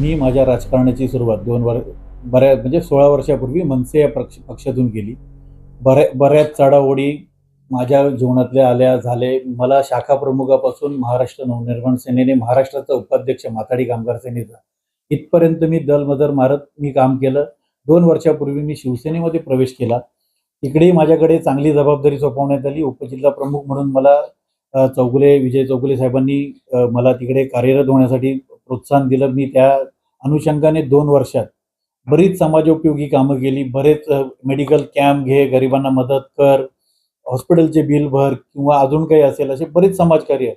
मी माझ्या राजकारणाची सुरुवात दोन वर बऱ्या म्हणजे सोळा वर्षापूर्वी मनसे या पक्ष पक्षातून केली. बऱ्या बऱ्याच चढाओढी माझ्या जीवनातल्या आल्या झाले. मला शाखा प्रमुखापासून महाराष्ट्र नवनिर्माण सेनेने महाराष्ट्राचा उपाध्यक्ष माथाडी कामगार सेनेचा. इथपर्यंत मी दलमदर मारत मी काम केलं. दोन वर्षापूर्वी मी शिवसेनेमध्ये प्रवेश केला. तिकडेही माझ्याकडे चांगली जबाबदारी सोपवण्यात आली. उपजिल्हा प्रमुख म्हणून मला चौगुले विजय चौगुले साहेबांनी मला तिकडे कार्यरत होण्यासाठी प्रोत्साहन दिलं. मी त्या अनुषंगाने दोन वर्षात बरीच समाजोपयोगी कामं केली. बरेच मेडिकल कॅम्प घे गरिबांना मदत कर हॉस्पिटलचे बिल भर किंवा अजून काही असेल असे बरेच समाजकार्य.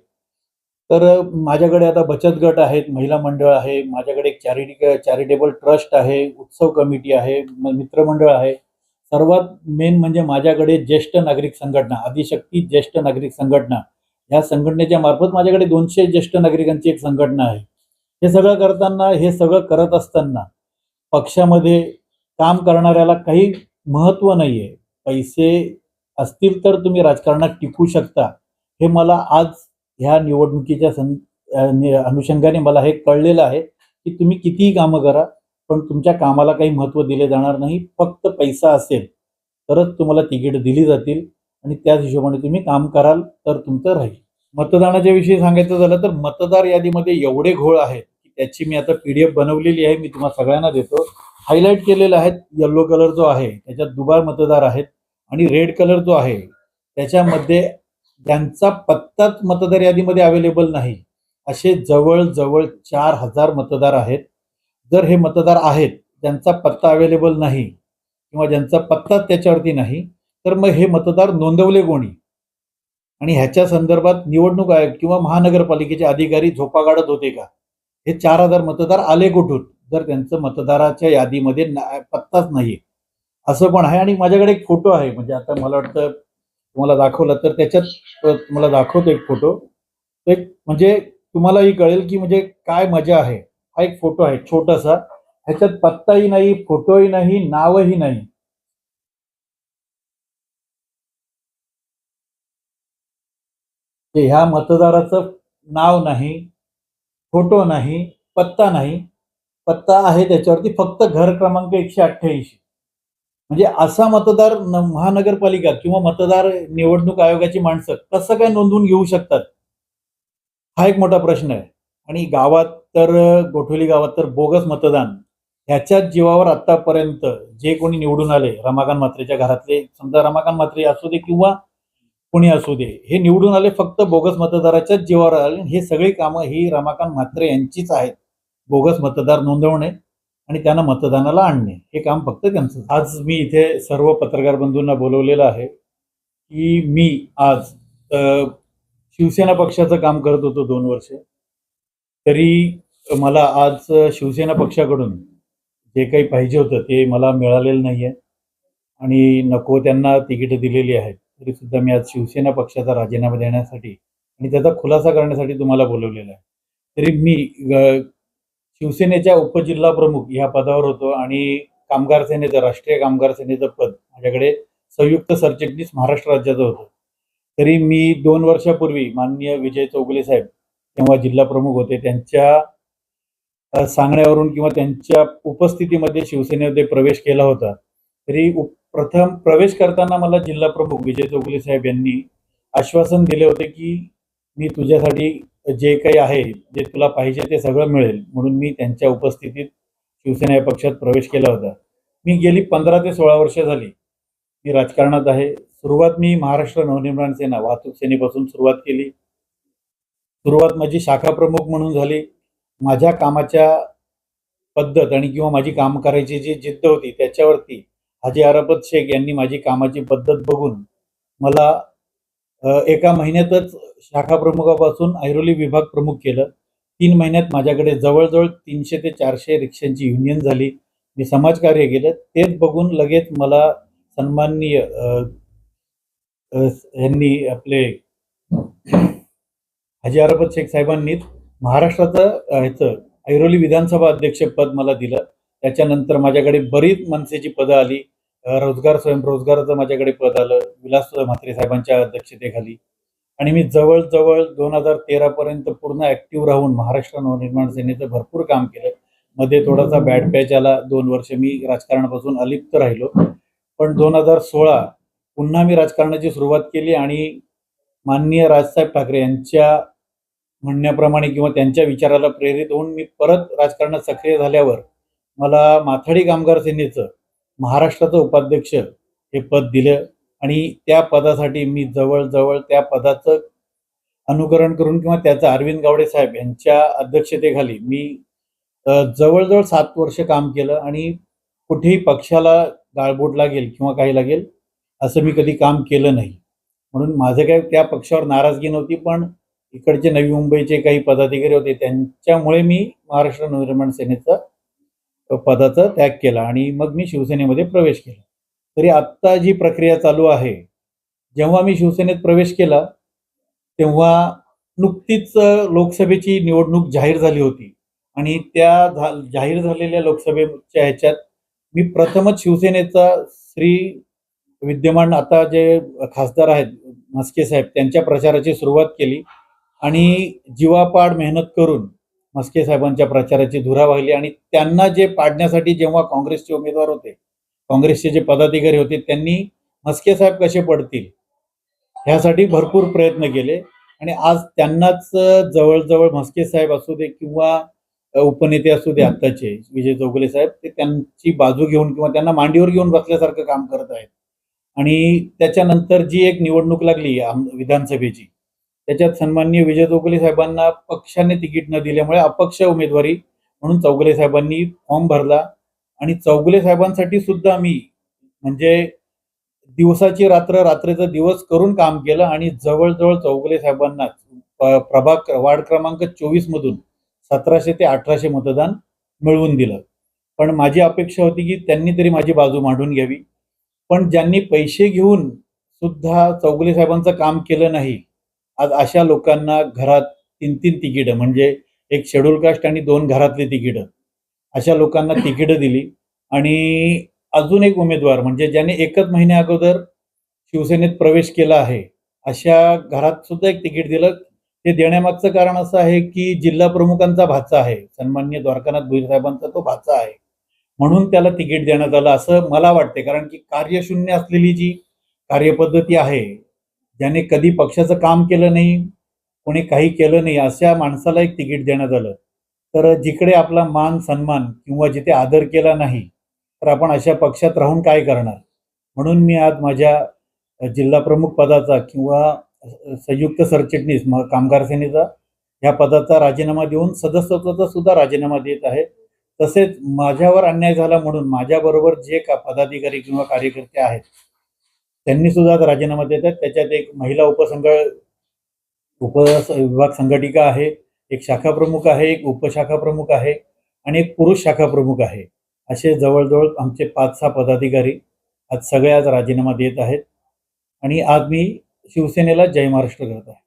तर माझ्याकडे आता बचत गट आहेत महिला मंडळ आहे माझ्याकडे एक चॅरिटी चॅरिटेबल ट्रस्ट आहे उत्सव कमिटी आहे मित्रमंडळ आहे. सर्वात मेन म्हणजे माझ्याकडे ज्येष्ठ नागरिक संघटना आदिशक्ती ज्येष्ठ नागरिक संघटना. या संघटनेच्या मार्फत माझ्याकडे दोनशे ज्येष्ठ नागरिकांची एक संघटना आहे. हे सगळं करताना हे सगळं करत असताना पक्षामध्ये काम करणाऱ्याला काही महत्त्व नाही आहे पैसे असतील तर तुम्ही राजकारणात टिकू शकता. हे मला आज ह्या निवडणुकीच्या सं अनुषंगाने मला हे कळलेलं आहे की तुम्ही कितीही कामं करा पण तुमच्या कामाला काही महत्त्व दिले जाणार नाही. फक्त पैसा असेल तरच तुम्हाला तिकीट दिली जातील आणि त्याच हिशोबाने तुम्ही काम कराल तर तुमचं राहील. मतदानाच्या विषयी सांगायचं झालं तर मतदार यादीमध्ये एवढे घोळ आहेत की त्याची मी आता पी डी एफ बनवलेली आहे मी तुम्हाला सगळ्यांना देतो. हायलाईट केलेले आहेत येल्लो कलर जो आहे त्याच्यात दुबार मतदार आहेत आणि रेड कलर जो आहे त्याच्यामध्ये ज्यांचा पत्ताच मतदार यादीमध्ये अवेलेबल नाही असे जवळजवळ चार हजार मतदार आहेत. जर हे मतदार आहेत ज्यांचा पत्ता अवेलेबल नाही किंवा ज्यांचा पत्ताच त्याच्यावरती नाही तर मग हे मतदार नोंदवले कोणी? आणि ह्याच्या संदर्भात निवडणूक आयोग किंवा महानगरपालिकेचे अधिकारी झोपा काढत होते का? हे चार हजार मतदार आले कुठून? जर त्यांचं मतदाराच्या यादीमध्ये पत्ताच नाही असं पण आहे आणि माझ्याकडे एक फोटो आहे. म्हणजे आता मला वाटतं तुम्हाला दाखवला तर त्याच्यात तुम्हाला दाखवतो एक फोटो. एक म्हणजे तुम्हालाही कळेल की म्हणजे काय मजा आहे. हा एक फोटो आहे छोटासा. ह्याच्यात पत्ताही नाही फोटोही नाही नावही नाही. की ह्या मतदाराचं नाव नाही फोटो नाही पत्ता नाही पत्ता आहे त्याच्यावरती फक्त घर क्रमांक एकशे अठ्ठ्याऐंशी. म्हणजे असा मतदार महानगरपालिका किंवा मतदार निवडणूक आयोगाची माणसं कसं काय नोंदवून घेऊ शकतात? हा एक मोठा प्रश्न आहे. आणि गावात तर गोठोली गावात तर बोगस मतदान ह्याच्याच जीवावर आतापर्यंत जे कोणी निवडून आले रमाकांत म्हात्रेच्या घरातले समजा रमाकांत म्हात्रे असू दे किंवा कोणी असू दे. हे निवडून आले फक्त बोगस मतदाराच्याच जीवावर आले हे सगळी कामं ही रमाकांत म्हात्रे यांचीच आहेत. बोगस मतदार नोंदवणे आणि त्यांना मतदानाला आणणे. हे काम फक्त त्यांचं आज मी इथे सर्व पत्रकार बंधूंना बोलवलेलं आहे की मी आज शिवसेना पक्षाचं काम करत होतो दोन वर्ष. तरी मला आज शिवसेना पक्षाकडून जे काही पाहिजे होतं ते मला मिळालेलं नाही आहे आणि नको त्यांना तिकीटं दिलेली आहेत. तरी सुद्धा मी आज शिवसेना पक्षाचा राजीनामा देण्यासाठी आणि त्याचा खुलासा करण्यासाठी तुम्हाला बोलवलेला आहे. तरी मी शिवसेनेच्या उपजिल्हा प्रमुख ह्या पदावर होतो आणि कामगार सेनेचं राष्ट्रीय कामगार सेनेचं पद माझ्याकडे संयुक्त सरचिटणीस महाराष्ट्र राज्याचं होतं. तरी मी दोन वर्षापूर्वी माननीय विजय चौगले साहेब तेव्हा जिल्हा प्रमुख होते त्यांच्या सांगण्यावरून किंवा त्यांच्या उपस्थितीमध्ये शिवसेनेमध्ये प्रवेश केला होता. तरी उप- प्रथम प्रवेश करताना मला जिल्हा प्रमुख विजय चौगुले साहेब यांनी आश्वासन दिले होते की मी तुझ्यासाठी जे काही आहे जे तुला पाहिजे ते सगळं मिळेल म्हणून मी त्यांच्या उपस्थितीत शिवसेना या पक्षात प्रवेश केला होता. मी गेली पंधरा ते सोळा वर्ष झाली. मी राजकारणात आहे. सुरुवात मी महाराष्ट्र नवनिर्माण सेना वाहतूक सेनेपासून सुरुवात केली. सुरुवात माझी शाखा प्रमुख म्हणून झाली. माझ्या कामाच्या पद्धत आणि किंवा माझी काम करायची जी जिद्द होती त्याच्यावरती हाजी अराफत शेख यांनी माझी कामाची पद्धत बघून मला एका महिन्यातच शाखा प्रमुखापासून ऐरोली विभाग प्रमुख केलं. तीन महिन्यात माझ्याकडे जवळजवळ तीनशे ते चारशे रिक्षांची युनियन झाली. मी समाजकार्य केलं. तेच बघून लगेच मला सन्माननीय यांनी आपले हाजी अराफत शेख साहेबांनीच महाराष्ट्राचं ह्याचं ऐरोली विधानसभा अध्यक्षपद मला दिलं. त्याच्यानंतर माझ्याकडे बरीच मनसेची पदं आली. रोजगार स्वयंरोजगाराचं माझ्याकडे पद आलं. विलास म्हात्रे साहेबांच्या अध्यक्षतेखाली. आणि मी जवळजवळ दोन हजार तेरापर्यंत पूर्ण ॲक्टिव्ह राहून महाराष्ट्र नवनिर्माण सेनेचं भरपूर काम केलं. मध्ये थोडासा बॅड पॅच आला. दोन वर्ष मी राजकारणापासून अलिप्त राहिलो. पण दोन हजार सोळा पुन्हा मी राजकारणाची सुरुवात केली आणि माननीय राजसाहेब ठाकरे यांच्या म्हणण्याप्रमाणे किंवा त्यांच्या विचाराला प्रेरित होऊन मी परत राजकारणात सक्रिय झाल्यावर मला माथाडी कामगार सेनेचं महाराष्ट्राचं उपाध्यक्ष हे पद दिलं आणि त्या पदासाठी मी जवळजवळ त्या पदाचं अनुकरण करून किंवा त्याचं अरविंद गावडे साहेब यांच्या अध्यक्षतेखाली मी जवळजवळ सात वर्ष काम केलं आणि कुठेही पक्षाला गाळबोट लागेल किंवा काही लागेल असं मी कधी काम केलं नाही. म्हणून माझं काय त्या पक्षावर नाराजगी नव्हती पण इकडचे नवी मुंबईचे काही पदाधिकारी होते त्यांच्यामुळे मी महाराष्ट्र नवनिर्माण सेनेचा पदाचा त्याग केला आणि मग मी शिवसेनेमध्ये प्रवेश केला. तरी आत्ता जी प्रक्रिया चालू आहे जेव्हा मी शिवसेनेत प्रवेश केला तेव्हा नुकतीच लोकसभेची निवडणूक जाहीर झाली होती. आणि त्या झा जाहीर झालेल्या लोकसभेच्या ह्याच्यात मी प्रथमच शिवसेनेचा श्री विद्यमान आता जे खासदार आहेत म्हस्के साहेब त्यांच्या प्रचाराची सुरुवात केली. आणि जीवापाड मेहनत करून म्हस्के साहेबांच्या प्रचाराची धुरा वाहिली आणि त्यांना जे पाडण्यासाठी जेव्हा काँग्रेसचे उमेदवार होते काँग्रेसचे जे पदाधिकारी होते त्यांनी म्हस्के साहेब कसे पडतील? ह्यासाठी भरपूर प्रयत्न केले आणि आज त्यांनाच जवळजवळ म्हस्के साहेब असू दे किंवा उपनेते असू दे आत्ताचे विजय चौगुले साहेब ते त्यांची बाजू घेऊन किंवा त्यांना मांडीवर घेऊन बसल्यासारखं काम करत आहेत. आणि त्याच्यानंतर जी एक निवडणूक लागली आम- विधानसभेची त्याच्यात सन्माननीय विजय चौगुले साहेबांना पक्षाने तिकीट न दिल्यामुळे अपक्ष उमेदवारी म्हणून चौगुले साहेबांनी फॉर्म भरला. आणि चौगुले साहेबांसाठी सुद्धा मी म्हणजे दिवसाची रात्र रात्रीचा दिवस करून काम केलं आणि जवळजवळ चौगुले साहेबांना प्रभाग वार्ड क्रमांक चोवीस मधून सतराशे ते अठराशे मतदान मिळवून दिलं. पण माझी अपेक्षा होती की त्यांनी तरी माझी बाजू मांडून घ्यावी. पण ज्यांनी पैसे घेऊन सुद्धा चौगुले साहेबांचं काम केलं नाही आज अशा लोकांना घरात तीन तीन तिकीटं म्हणजे एक शेड्यूल कास्ट आणि दोन घरातली तिकीटं. अशा लोकांना तिकीटं दिली. आणि अजून एक उमेदवार म्हणजे ज्याने एकच महिन्या अगोदर शिवसेनेत प्रवेश केला आहे अशा घरात सुद्धा एक तिकीट दिलं. ते देण्यामागचं कारण असं आहे की जिल्हा प्रमुखांचा भाचा आहे. सन्मान्य द्वारकानाथ भुईर साहेबांचा तो भाचा आहे. म्हणून त्याला तिकीट देण्यात आलं असं मला वाटते कारण की कार्यशून्य असलेली जी कार्यपद्धती आहे ज्याने कधी पक्षाचं काम केलं नाही कोणी काही केलं नाही अशा माणसाला एक तिकीट देण्यात आलं. तर जिकडे आपला मान सन्मान किंवा जिथे आदर केला नाही तर आपण अशा पक्षात राहून काय करणार? म्हणून मी आज माझ्या जिल्हा प्रमुख पदाचा किंवा संयुक्त सरचिटणीस म- कामगार सेनेचा ह्या पदाचा राजीनामा देऊन सदस्यत्वाचा सुद्धा राजीनामा देत आहे. तसेच माझ्यावर अन्याय झाला म्हणून माझ्याबरोबर जे का पदाधिकारी किंवा कार्यकर्ते आहेत त्यांनी सुद्धा आज राजीनामा देतात त्याच्यात एक महिला उपसंघ उप विभाग संघटिका आहे एक शाखा प्रमुख आहे एक उपशाखा प्रमुख आहे आणि एक पुरुष शाखा प्रमुख आहे. असे जवळजवळ आमचे पाच सहा पदाधिकारी आज सगळे आज राजीनामा देत आहेत. आणि आज मी शिवसेनेला जय महाराष्ट्र करत आहे.